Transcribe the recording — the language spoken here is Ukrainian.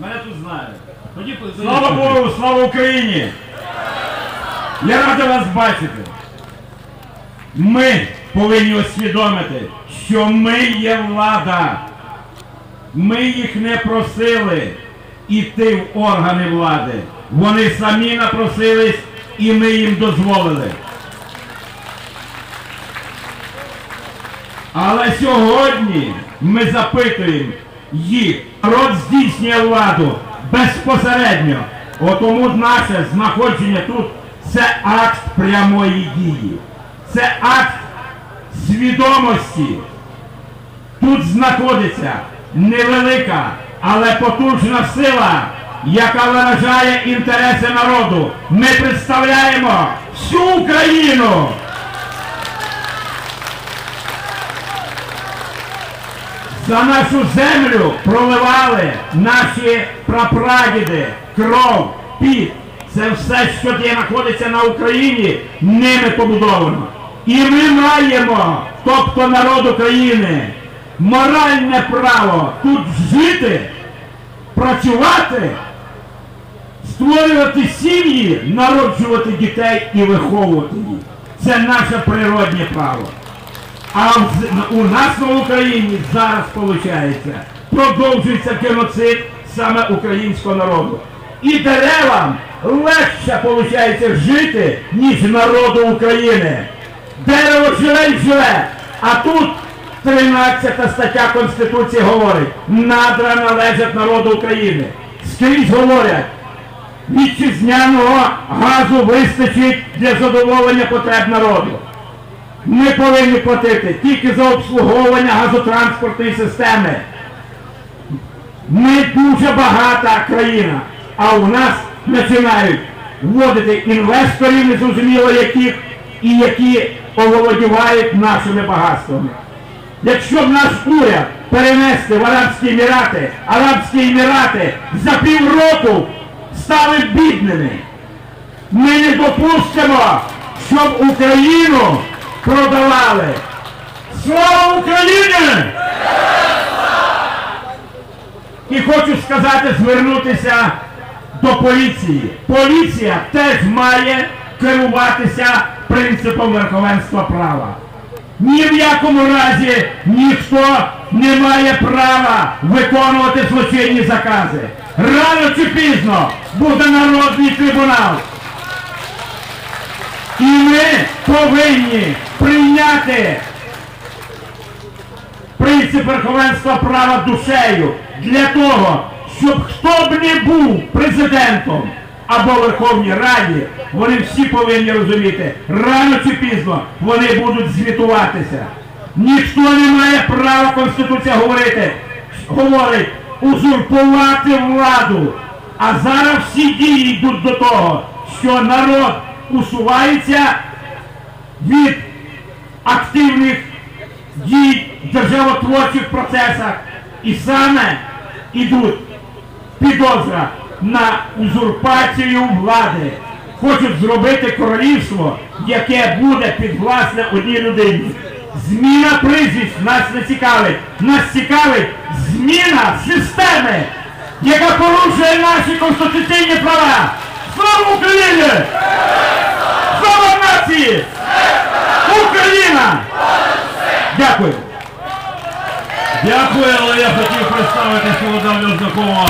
Мене тут знають. Тоді Слава Богу, слава Україні! Я радий вас бачити. Ми повинні усвідомити, що ми є влада. Ми їх не просили іти в органи влади. Вони самі напросились і ми їм дозволили. Але сьогодні ми запитуємо їх. Народ здійснює владу безпосередньо. Отому наше знаходження тут це акт прямої дії. Це акт свідомості. Тут знаходиться невелика, але потужна сила, яка виражає інтереси народу. Ми представляємо всю Україну. За нашу землю проливали наші прапрадіди, кров, піт. Це все, що знаходиться на Україні, ними побудовано. І ми маємо, тобто народ України, моральне право тут жити, працювати, створювати сім'ї, народжувати дітей і виховувати їх. Це наше природнє право. А у нас на Україні зараз виходить, продовжується геноцид саме українського народу. І деревам легше виходить жити, ніж народу України. Дерево живе й живе, а тут 13 стаття Конституції говорить, надра належать народу України. Скрізь говорять, вітчизняного газу вистачить для задоволення потреб народу. Ми повинні платити тільки за обслуговування газотранспортної системи. Ми дуже багата країна, а у нас починають вводити інвесторів, незрозуміло яких, і які оволодівають нашими багатствами. Якщо б наш уряд перенести в Арабські Емірати, Арабські Емірати за півроку стали бідними. Ми не допустимо, щоб Україну продавали. Слава Україні! І хочу сказати, звернутися до поліції. Поліція теж має керуватися принципом верховенства права. Ні в якому разі ніхто не має права виконувати злочинні закази. Рано чи пізно буде народний трибунал. І ми повинні прийняти принцип верховенства права душею для того, щоб хто б не був президентом або Верховній Раді, вони всі повинні розуміти, рано чи пізно вони будуть звітуватися. Ніхто не має права Конституція говорити, говорить, узурпувати владу. А зараз всі дії йдуть до того, що народ усувається від активних дій в державотворчих процесах і саме йдуть підозра на узурпацію влади. Хочуть зробити королівство, яке буде підвласне одній людині. Зміна прізвищ нас не цікавить. Нас цікавить зміна системи, яка порушує наші конституційні права. Слава Україні! Нації! Україна! Дякую. Дякую, але я хотів представити свого давнього знакомого